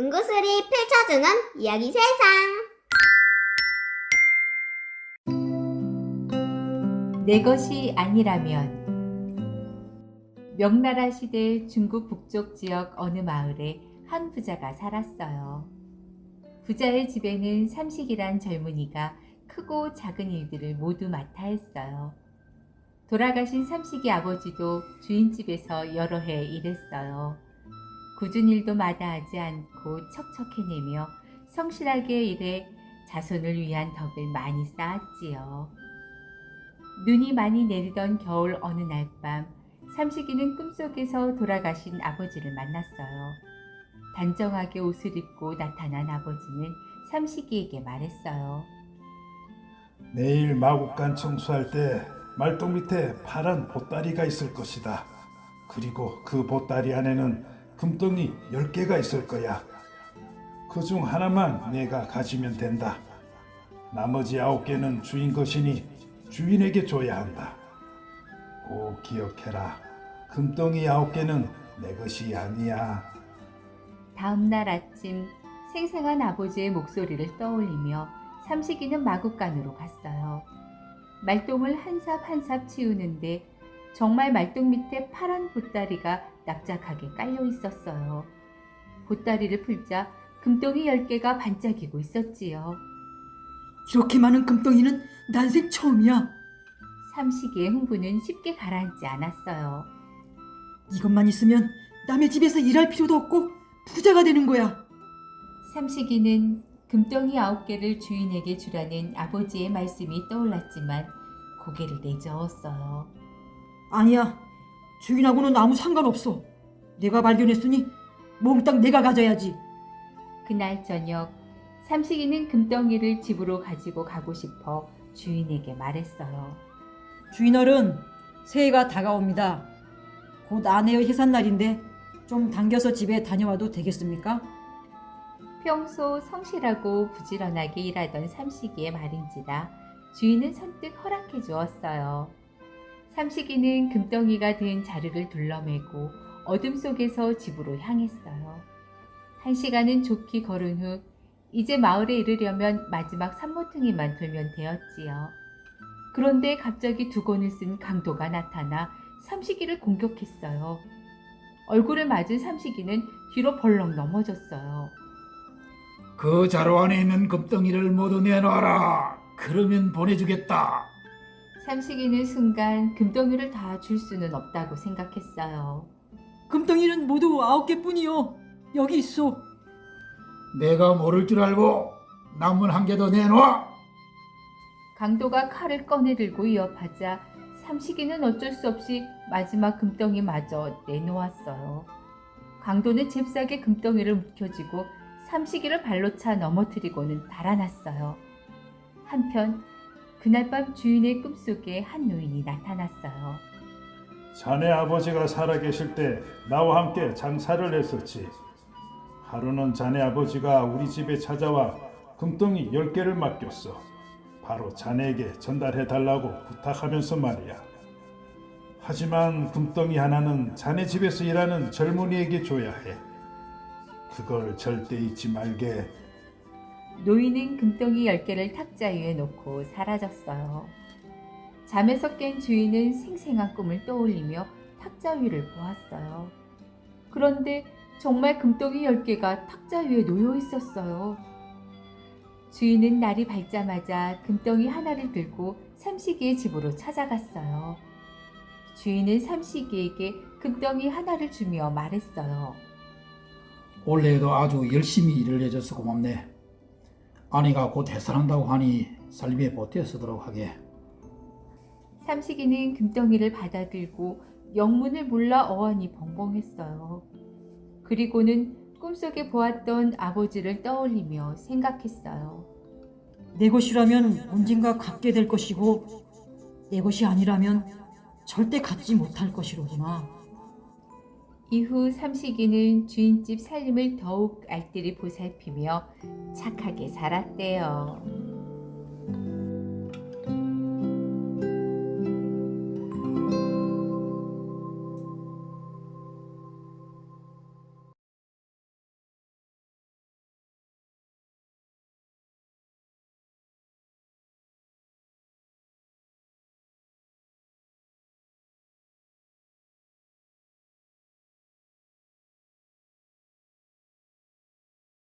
은구슬이 펼쳐주는 이야기 세상. 내 것이 아니라면 명나라 시대 중국 북쪽 지역 어느 마을에 한 부자가 살았어요. 부자의 집에는 삼식이란 젊은이가 크고 작은 일들을 모두 맡아 했어요. 돌아가신 삼식이 아버지도 주인집에서 여러 해 일했어요. 굳은 일도 마다하지 않고 척척해내며 성실하게 일해 자손을 위한 덕을 많이 쌓았지요. 눈이 많이 내리던 겨울 어느 날 밤, 삼식이는 꿈속에서 돌아가신 아버지를 만났어요. 단정하게 옷을 입고 나타난 아버지는 삼식이에게 말했어요. 내일 마국간 청소할 때 말똥 밑에 파란 보따리가 있을 것이다. 그리고 그 보따리 안에는 금덩이 10개가 있을 거야. 그 중 하나만 내가 가지면 된다. 나머지 9개는 주인 것이니 주인에게 줘야 한다. 꼭 기억해라. 금덩이 9개는 내 것이 아니야. 다음 날 아침 생생한 아버지의 목소리를 떠올리며 삼식이는 마국간으로 갔어요. 말똥을 한 삽 한 삽 치우는데 정말 말똥 밑에 파란 보따리가 납작하게 깔려 있었어요. 보따리를 풀자 금덩이 10개가 반짝이고 있었지요. 이렇게 많은 금덩이는 난생 처음이야. 삼식이의 흥분은 쉽게 가라앉지 않았어요. 이것만 있으면 남의 집에서 일할 필요도 없고 부자가 되는 거야. 삼식이는 금덩이 아홉 개를 주인에게 주라는 아버지의 말씀이 떠올랐지만 고개를 내저었어요. 아니야. 주인하고는 아무 상관없어. 내가 발견했으니 몽땅 내가 가져야지. 그날 저녁 삼식이는 금덩이를 집으로 가지고 가고 싶어 주인에게 말했어요. 주인 어른, 새해가 다가옵니다. 곧 아내의 해산날인데 좀 당겨서 집에 다녀와도 되겠습니까? 평소 성실하고 부지런하게 일하던 삼식이의 말인지라 주인은 선뜻 허락해 주었어요. 삼식이는 금덩이가 된 자루를 둘러매고 어둠 속에서 집으로 향했어요. 한 시간은 좋게 걸은 후 이제 마을에 이르려면 마지막 산모퉁이만 돌면 되었지요. 그런데 갑자기 두건을 쓴 강도가 나타나 삼식이를 공격했어요. 얼굴을 맞은 삼식이는 뒤로 벌렁 넘어졌어요. 그 자루 안에 있는 금덩이를 모두 내놔라. 그러면 보내주겠다. 삼식이는 순간 금덩이를 다 줄 수는 없다고 생각했어요. 금덩이는 모두 아홉 개뿐이요. 여기 있어. 내가 모를 줄 알고 남은 한 개 더 내놔. 강도가 칼을 꺼내 들고 위협하자 삼식이는 어쩔 수 없이 마지막 금덩이마저 내놓았어요. 강도는 잽싸게 금덩이를 움켜쥐고 삼식이를 발로 차 넘어뜨리고는 달아났어요. 한편 그날 밤 주인의 꿈속에 한 노인이 나타났어요. 자네 아버지가 살아계실 때 나와 함께 장사를 했었지. 하루는 자네 아버지가 우리 집에 찾아와 금덩이 10개를 맡겼어. 바로 자네에게 전달해 달라고 부탁하면서 말이야. 하지만 금덩이 하나는 자네 집에서 일하는 젊은이에게 줘야 해. 그걸 절대 잊지 말게. 노인은 금덩이 10개를 탁자 위에 놓고 사라졌어요. 잠에서 깬 주인은 생생한 꿈을 떠올리며 탁자 위를 보았어요. 그런데 정말 금덩이 10개가 탁자 위에 놓여 있었어요. 주인은 날이 밝자마자 금덩이 하나를 들고 삼식이의 집으로 찾아갔어요. 주인은 삼식이에게 금덩이 하나를 주며 말했어요. 올해도 아주 열심히 일을 해줘서 고맙네. 아내가 곧 해산한다고 하니 삶에 보태 쓰도록 하게. 삼식이는 금덩이를 받아들고 영문을 몰라 어안이 벙벙했어요. 그리고는 꿈속에 보았던 아버지를 떠올리며 생각했어요. 내 것이라면 언젠가 갖게 될 것이고 내 것이 아니라면 절대 갖지 못할 것이로구나. 이후 삼식이는 주인집 살림을 더욱 알뜰히 보살피며 착하게 살았대요.